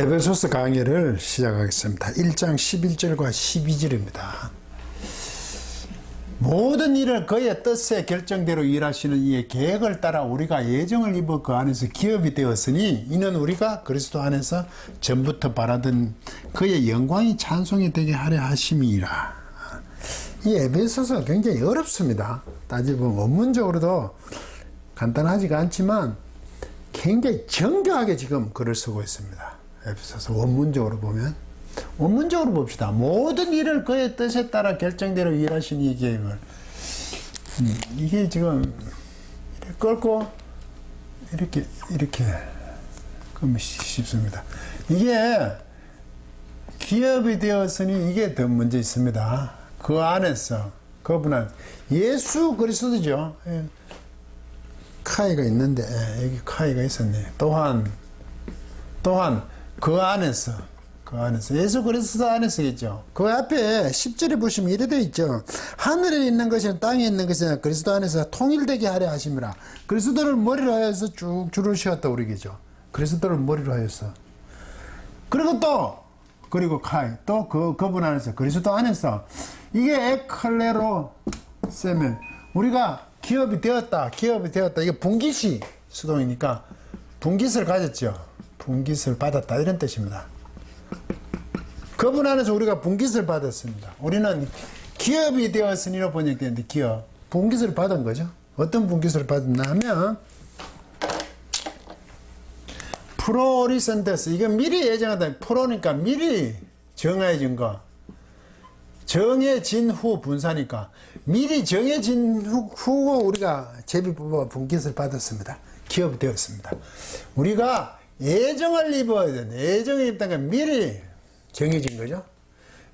에베소서 강의를 시작하겠습니다. 1장 11절과 12절입니다. 모든 일을 그의 뜻의 결정대로 일하시는 이의 계획을 따라 우리가 예정을 입어 그 안에서 기업이 되었으니 이는 우리가 그리스도 안에서 전부터 바라던 그의 영광이 찬송이 되게 하려 하심이라. 이 에베소서 굉장히 어렵습니다. 따지보면 원문적으로도 간단하지가 않지만 굉장히 정교하게 지금 글을 쓰고 있습니다. 에베소서 원문적으로 보면 원문적으로 봅시다. 모든 일을 그의 뜻에 따라 결정대로 일하신 이 계획을 음, 이게 지금 끌고 이렇게 이렇게 그러면 쉽습니다. 이게 기업이 되었으니 이게 더 문제 있습니다. 그 안에서 그분 안 예수 그리스도죠. 예. 카이가 있는데 예, 여기 카이가 있었네. 또한 또한 그 안에서 그 안에서 예수 그리스도 안에서겠죠. 그 앞에 10절에 보시면 이래 돼 있죠. 하늘에 있는 것이나 땅에 있는 것이나 그리스도 안에서 통일되게 하려 하심이라. 그리스도를 머리로 하여서 쭉 줄을 씌웠다 우리겠죠. 그리스도를 머리로 하여서. 그리고 또 그리고 카이 또 그 그분 안에서 그리스도 안에서 이게 에클레로 세면 우리가 기업이 되었다 기업이 되었다 이게 분기시 수동이니까 분깃을 가졌죠 분깃을 받았다 이런 뜻입니다. 그분 안에서 우리가 분깃을 받았습니다. 우리는 기업이 되었으니로 번역되는데 기업 분깃을 받은 거죠. 어떤 분깃을 받았나 하면 프로리센테스 이게 미리 예정하다 프로니까 미리 정해진 거. 정해진 후 분사니까 미리 정해진 후, 후 우리가 제비 뽑아 분깃을 받았습니다. 기업이 되었습니다. 우리가 예정을 입어야 되는 예정을 입다가 미리 정해진 거죠.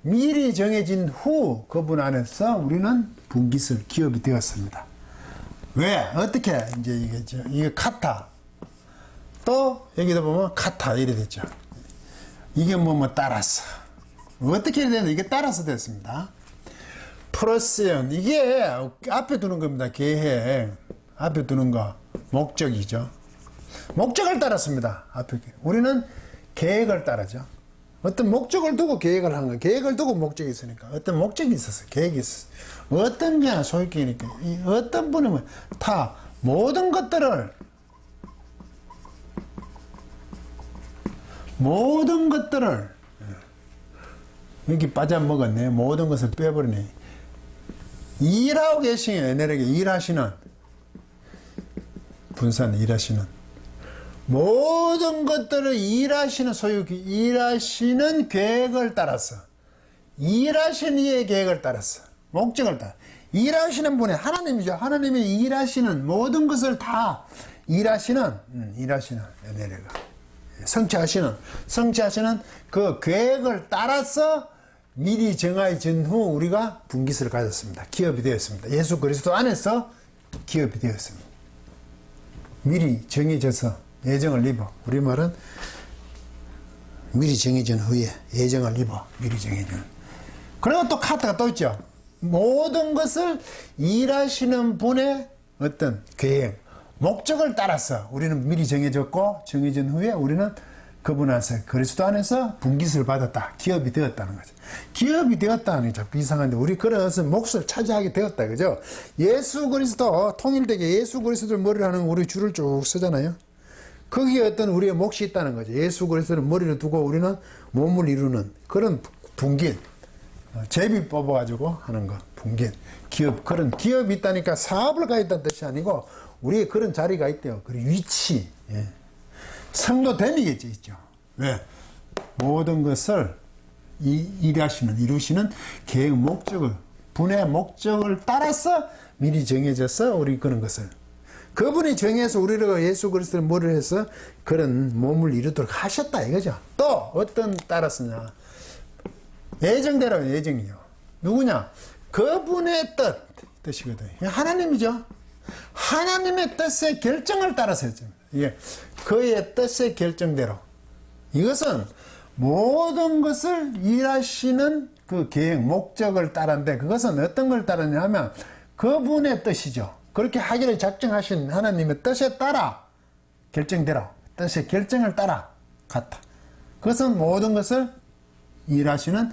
미리 정해진 후 그분 안에서 우리는 분깃을 기업이 되었습니다. 왜? 어떻게? 이제 이게 저- 이게 카타. 또 여기다 보면 카타 이래 됐죠. 이게 뭐뭐 따라서. 어떻게 해야 되나 이게 따라서 됐습니다. 프로세온 이게 앞에 두는 겁니다. 계획. 앞에 두는 거. 목적이죠. 목적을 따랐습니다. 앞에 우리는 계획을 따르죠. 어떤 목적을 두고 계획을 한 거예요. 계획을 두고 목적이 있으니까 어떤 목적이 있었어. 계획이 있었어. 어떤 게 소유격이니까 이 어떤 분은 다 모든 것들을 모든 것들을 여기 빠져먹었네. 모든 것을 빼버리네. 일하고 계시는 에너지가 일하시는 분산 일하시는 모든 것들을 일하시는 소유 일하시는 계획을 따라서 일하시는 이의 계획을 따라서 목적을 따라 일하시는 분이 하나님이죠. 하나님이 일하시는 모든 것을 다 일하시는 음, 일하시는 에너지가 성취하시는 성취하시는 그 계획을 따라서 미리 정해진 후 우리가 분깃을 가졌습니다. 기업이 되었습니다. 예수 그리스도 안에서 기업이 되었습니다. 미리 정해져서 예정을 입어 우리 말은 미리 정해진 후에 예정을 입어 미리 정해진 그리고 또 카트가 또 있죠. 모든 것을 일하시는 분의 어떤 계획, 목적을 따라서 우리는 미리 정해졌고 정해진 후에 우리는 그분 안에서 그리스도 안에서 분깃을 받았다. 기업이 되었다는 거죠. 기업이 되었다는 게 자꾸 이상한데 우리 그래서 몫을 차지하게 되었다. 그죠? 예수 그리스도 통일되게 예수 그리스도를 머리로 하는 우리 줄을 쭉 쓰잖아요. 거기에 어떤 우리의 몫이 있다는 거죠. 예수 그리스도를 머리로 두고 우리는 몸을 이루는 그런 분깃. 어, 제비 뽑아가지고 하는 거, 분깃. 기업, 그런 기업이 있다니까 사업을 가있다는 뜻이 아니고 우리의 그런 자리가 있대요. 그리고 위치. 예. 성도됨이겠죠, 있죠. 왜? 모든 것을 이, 일하시는, 이루시는 계획 목적을, 분의 목적을 따라서 미리 정해져서 우리 그런 것을. 그분이 정해서 우리를 예수 그리스도를 머리를 해서 그런 몸을 이루도록 하셨다 이거죠. 또 어떤 따랐으냐. 예정대로 예정이요. 누구냐? 그분의 뜻, 뜻이거든. 하나님이죠. 하나님의 뜻의 결정을 따라서 했죠. 예. 그의 뜻의 결정대로. 이것은 모든 것을 일하시는 그 계획, 목적을 따른데 그것은 어떤 걸 따르냐 하면 그분의 뜻이죠. 그렇게 하기를 작정하신 하나님의 뜻에 따라 결정대로, 뜻의 결정을 따라 갔다. 그것은 모든 것을 일하시는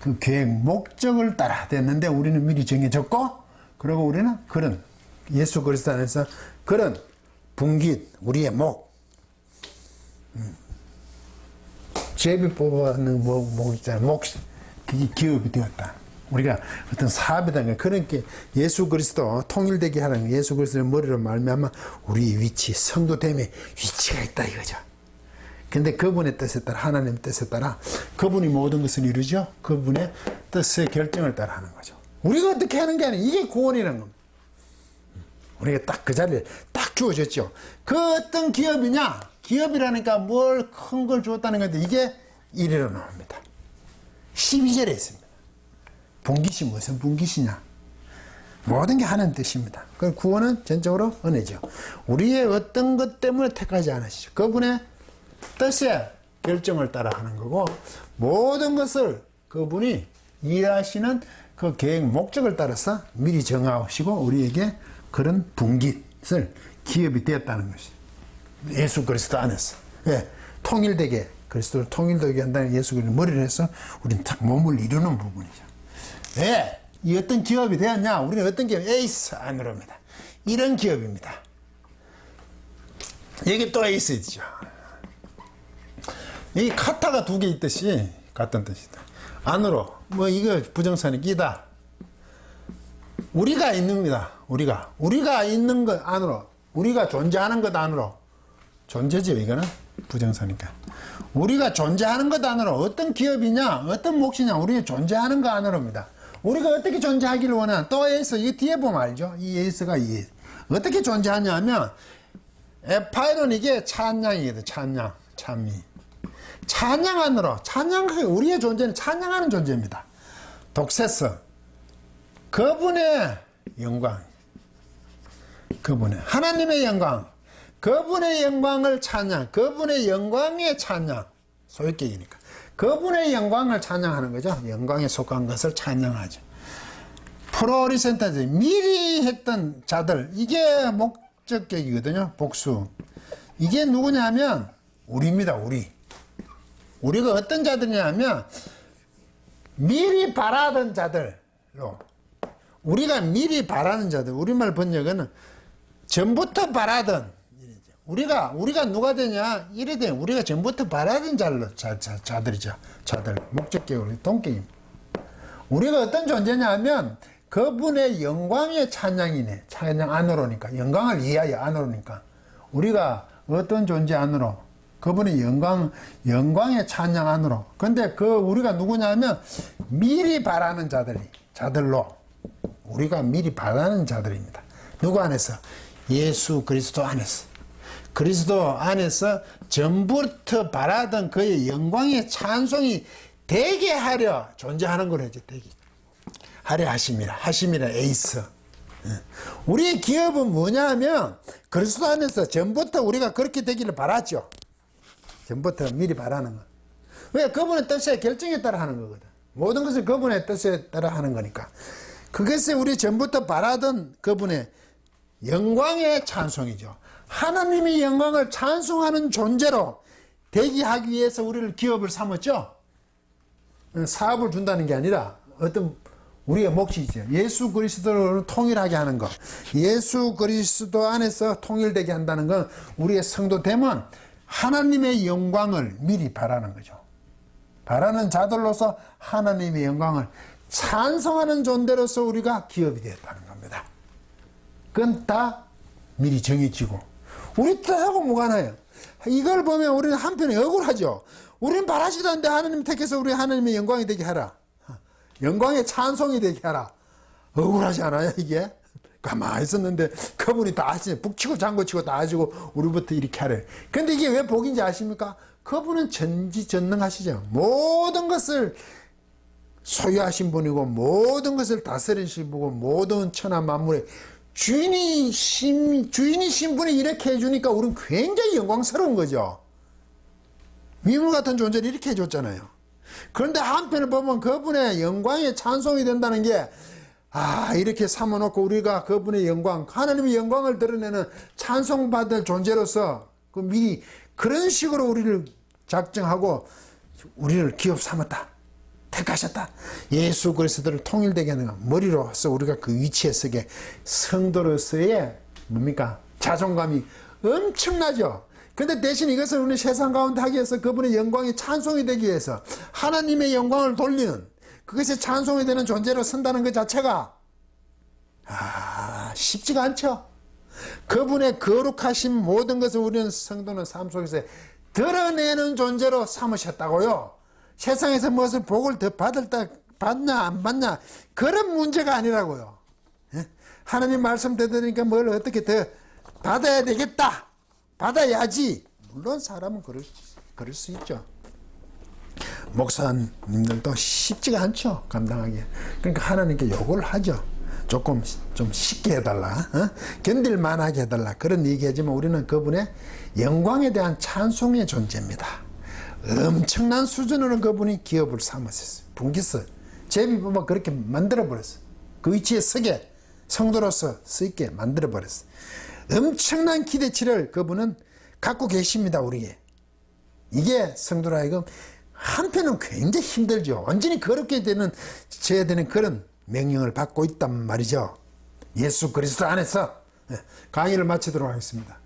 그 계획 목적을 따라 됐는데 우리는 미리 정해졌고 그리고 우리는 그런 예수 그리스도 안에서 그런 분깃 우리의 목 음. 제비 뽑아는 목, 목 있잖아요 목 그게 기업이 되었다 우리가 어떤 사업이다 그런 게 예수 그리스도 통일되게 하는 예수 그리스도의 머리로 말미암아 우리 위치 성도됨의 위치가 있다 이거죠. 근데 그분의 뜻에 따라 하나님 뜻에 따라 그분이 모든 것을 이루죠. 그분의 뜻의 결정을 따라 하는 거죠. 우리가 어떻게 하는 게 아니에요. 이게 구원이라는 겁니다. 우리가 딱 그 자리에 딱 주어졌죠. 그 어떤 기업이냐? 기업이라니까 뭘 큰 걸 주었다는 건데 이게 이리로 나옵니다. 12절에 있습니다. 분깃이 무슨 분깃이냐? 모든 게 하는 뜻입니다. 그 구원은 전적으로 은혜죠. 우리의 어떤 것 때문에 택하지 않으시죠. 그분의 뜻에 결정을 따라 하는 거고 모든 것을 그분이 일하시는 그 계획 목적을 따라서 미리 정하시고 우리에게 그런 분깃을 기업이 되었다는 것이 예수 그리스도 안에서 예, 통일되게 그리스도를 통일되게 한다는 예수 그리스도 머리를 해서 우리는 딱 몸을 이루는 부분이죠. 왜? 이 어떤 기업이 되었냐? 우리는 어떤 기업? 에이스 안으로입니다. 이런 기업입니다. 여기 또 에이스죠. 이 카타가 두 개 있듯이 같은 뜻이다. 안으로 뭐 이거 부정선이 끼다. 우리가 있는 겁니다. 우리가 우리가 있는 것 안으로 우리가 존재하는 것 안으로 존재죠 이거는 부정사니까 우리가 존재하는 것 안으로 어떤 기업이냐 어떤 몫이냐 우리가 존재하는 것 안으로입니다. 우리가 어떻게 존재하기를 원하는 또 에이스 이 뒤에 보면 알죠? 이 에이스가 이 어떻게 존재하냐면 에파이론 이게 찬양이거든 찬양 찬미. 찬양 안으로 찬양 우리의 존재는 찬양하는 존재입니다. 독세서 그분의 영광. 그분의 하나님의 영광. 그분의 영광을 찬양 그분의 영광의 찬양 소유격이니까. 그분의 영광을 찬양하는 거죠. 영광에 속한 것을 찬양하죠. 프로리센터즈 미리 했던 자들 이게 목적격이거든요. 복수. 이게 누구냐면 우리입니다 우리. 우리가 어떤 자들이냐면 미리 바라던 자들로. 우리가 미리 바라는 자들. 우리말 번역은 전부터 바라던 우리가 우리가 누가 되냐? 이래 되 우리가 전부터 바라던 자들 자, 자, 자들이죠. 자들 목적격으로 동격입니다 우리가 어떤 존재냐면 그분의 영광의 찬양이네. 찬양 안으로니까. 영광을 위하여 안으로니까. 우리가 어떤 존재 안으로? 그분의 영광 영광의 찬양 안으로. 근데 그 우리가 누구냐면 미리 바라는 자들이 자들로. 우리가 미리 바라는 자들입니다. 누구 안에서? 예수 그리스도 안에서. 그리스도 안에서 전부터 바라던 그의 영광의 찬송이 되게 하려 존재하는 걸 하죠. 되게 하려 하심이라 하심이라 에이스. 예. 우리의 기업은 뭐냐 하면 그리스도 안에서 전부터 우리가 그렇게 되기를 바랐죠. 전부터 미리 바라는 거. 왜? 그분의 뜻에 결정에 따라 하는 거거든. 모든 것을 그분의 뜻에 따라 하는 거니까. 그것이 우리 전부터 바라던 그분의 영광의 찬송이죠. 하나님의 영광을 찬송하는 존재로 대기하기 위해서 우리를 기업을 삼았죠. 사업을 준다는 게 아니라 어떤 우리의 몫이죠. 예수 그리스도를 통일하게 하는 것. 예수 그리스도 안에서 통일되게 한다는 건 우리의 성도됨은 하나님의 영광을 미리 바라는 거죠. 바라는 자들로서 하나님의 영광을 찬성하는 존재로서 우리가 기업이 되었다는 겁니다. 그건 다 미리 정해지고 우리 뜻하고 무관해요. 이걸 보면 우리는 한편에 억울하죠. 우리는 바라지도 않는데 하나님 택해서 우리 하나님의 영광이 되게 하라. 영광의 찬송이 되게 하라. 억울하지 않아요 이게? 가만히 있었는데 그분이 다 하시네. 북치고 장구치고 다 하시고 우리부터 이렇게 하래. 근데 이게 왜 복인지 아십니까? 그분은 전지전능하시죠. 모든 것을 소유하신 분이고 모든 것을 다스리신 분이고 모든 천하 만물의 주인이신 주인이신 분이 이렇게 해주니까 우리는 굉장히 영광스러운 거죠. 위물 같은 존재를 이렇게 해줬잖아요. 그런데 한편을 보면 그분의 영광에 찬송이 된다는 게 아, 이렇게 삼아놓고 우리가 그분의 영광, 하나님의 영광을 드러내는 찬송받을 존재로서 그 미리 그런 식으로 우리를 작정하고 우리를 기업 삼았다. 택하셨다. 예수 그리스도를 통일되게 하는 것. 머리로서 우리가 그 위치에 서게 성도로서의 뭡니까? 자존감이 엄청나죠. 근데 대신 이것을 우리 세상 가운데 하기 위해서 그분의 영광이 찬송이 되기 위해서 하나님의 영광을 돌리는 그것이 찬송이 되는 존재로 선다는 것 자체가 아, 쉽지가 않죠. 그분의 거룩하신 모든 것을 우리는 성도는 삶 속에서 드러내는 존재로 삼으셨다고요. 세상에서 무엇을 복을 더 받을 때 받냐 안 받냐 그런 문제가 아니라고요. 예? 하나님 말씀 듣으니까 뭘 어떻게 더 받아야 되겠다. 받아야지. 물론 사람은 그럴, 그럴 수 있죠. 목사님들도 쉽지가 않죠 감당하기 그러니까 하나님께 요구를 하죠 조금 좀 쉽게 해달라 어? 견딜 만하게 해달라 그런 얘기하지만 우리는 그분의 영광에 대한 찬송의 존재입니다 엄청난 수준으로 그분이 기업을 삼으셨어요 분기서 제비 뽑아 그렇게 만들어 버렸어 그 위치에 서게 성도로서 서 있게 만들어 버렸어 엄청난 기대치를 그분은 갖고 계십니다 우리에게 이게 성도라 하여금 한편은 굉장히 힘들죠. 완전히 그렇게 되는 져야 되는 그런 명령을 받고 있단 말이죠. 예수 그리스도 안에서 예, 강의를 마치도록 하겠습니다.